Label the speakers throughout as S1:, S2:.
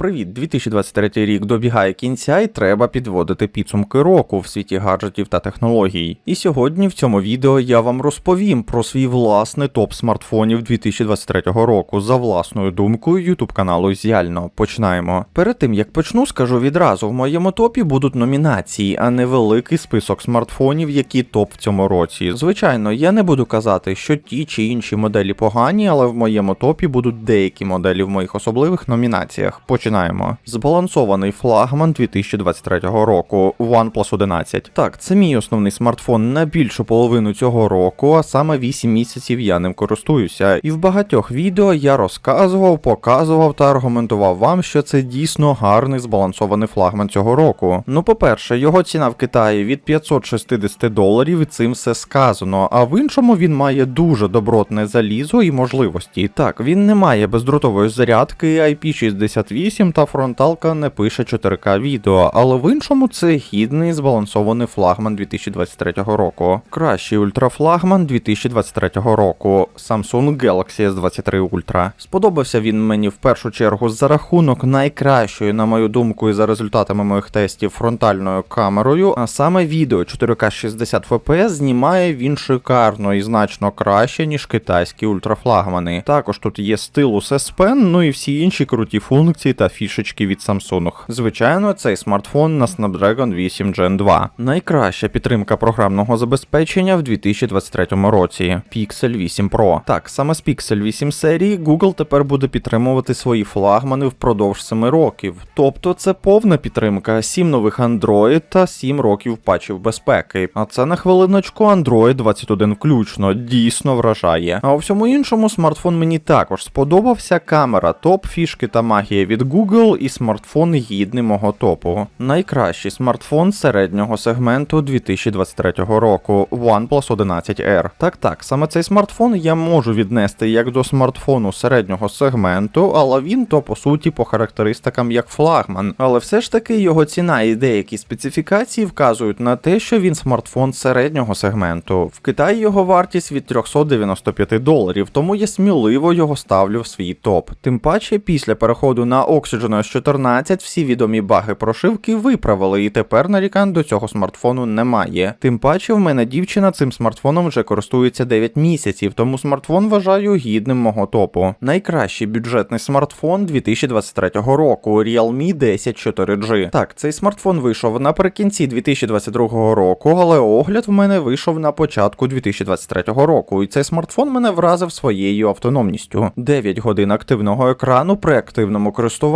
S1: Привіт, 2023 рік добігає кінця і треба підводити підсумки року в світі гаджетів та технологій. І сьогодні в цьому відео я вам розповім про свій власний топ смартфонів 2023 року за власною думкою YouTube каналу Зяльно. Починаємо. Перед тим як почну, скажу відразу: в моєму топі будуть номінації, а не великий список смартфонів, які топ в цьому році. Звичайно, я не буду казати, що ті чи інші моделі погані, але в моєму топі будуть деякі моделі в моїх особливих номінаціях. Починаємо. Збалансований флагман 2023 року OnePlus 11. Так, це мій основний смартфон на більшу половину цього року, а саме 8 місяців я ним користуюся. І в багатьох відео я розказував, показував та аргументував вам, що це дійсно гарний збалансований флагман цього року. Ну, по-перше, його ціна в Китаї від 560 доларів, і цим все сказано. А в іншому він має дуже добротне залізо і можливості. Так, він не має бездротової зарядки, IP68 та фронталка не пише 4К відео, але в іншому це гідний збалансований флагман 2023 року. Кращий ультрафлагман 2023 року Samsung Galaxy S23 Ultra. Сподобався він мені в першу чергу за рахунок найкращої, на мою думку, і за результатами моїх тестів фронтальною камерою, а саме відео 4К 60 FPS знімає він шикарно і значно краще, ніж китайські ультрафлагмани. Також тут є стилус S Pen, ну і всі інші круті функції та фішечки від Samsung. Звичайно, цей смартфон на Snapdragon 8 Gen 2. Найкраща підтримка програмного забезпечення в 2023 році. Pixel 8 Pro. Так, саме з Pixel 8 серії Google тепер буде підтримувати свої флагмани впродовж 7 років. Тобто це повна підтримка, 7 нових Android та 7 років патчів безпеки. А це на хвилиночку Android 21 включно, дійсно вражає. А у всьому іншому смартфон мені також сподобався. Камера топ, фішки та магія від Google і смартфон гідний мого топу. Найкращий смартфон середнього сегменту 2023 року OnePlus 11R. Так так, саме цей смартфон я можу віднести як до смартфону середнього сегменту, але він то по суті по характеристикам як флагман. Але все ж таки його ціна і деякі специфікації вказують на те, що він смартфон середнього сегменту. В Китаї його вартість від 395 доларів, тому я сміливо його ставлю в свій топ. Тим паче, після переходу на Oxygen OS 14 всі відомі баги прошивки виправили, і тепер нарікань до цього смартфону немає. Тим паче, в мене дівчина цим смартфоном вже користується 9 місяців, тому смартфон вважаю гідним мого топу. Найкращий бюджетний смартфон 2023 року Realme 10 4G. Так, цей смартфон вийшов наприкінці 2022 року, але огляд в мене вийшов на початку 2023 року, і цей смартфон мене вразив своєю автономністю. 9 годин активного екрану при активному користуванні.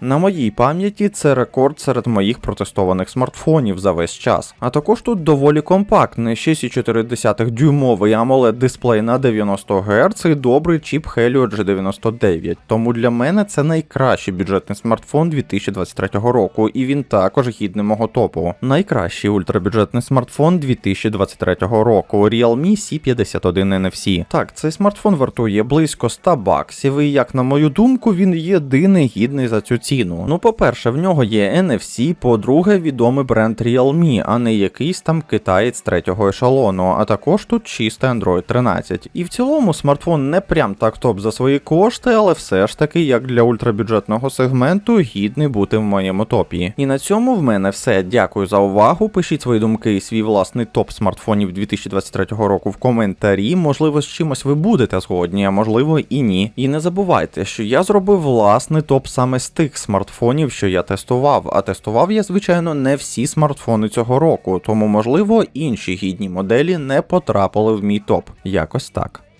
S1: На моїй пам'яті це рекорд серед моїх протестованих смартфонів за весь час. А також тут доволі компактний 6,4 дюймовий AMOLED дисплей на 90 Гц і добрий чіп Helio G99. Тому для мене це найкращий бюджетний смартфон 2023 року, і він також гідний мого топу. Найкращий ультрабюджетний смартфон 2023 року Realme C51 NFC. Так, цей смартфон вартує близько 100 баксів, і як на мою думку, він єдиний гідний за цю ціну. Ну, по-перше, в нього є NFC, по-друге, відомий бренд Realme, а не якийсь там китаєць третього ешелону, а також тут чистий Android 13. І в цілому смартфон не прям так топ за свої кошти, але все ж таки, як для ультрабюджетного сегменту, гідний бути в моєму топі. І на цьому в мене все. Дякую за увагу. Пишіть свої думки і свій власний топ смартфонів 2023 року в коментарі. Можливо, з чимось ви будете згодні, а можливо і ні. І не забувайте, що я зробив власний топ саме з тих смартфонів, що я тестував. А тестував я, звичайно, не всі смартфони цього року, тому, можливо, інші гідні моделі не потрапили в мій топ. Якось так.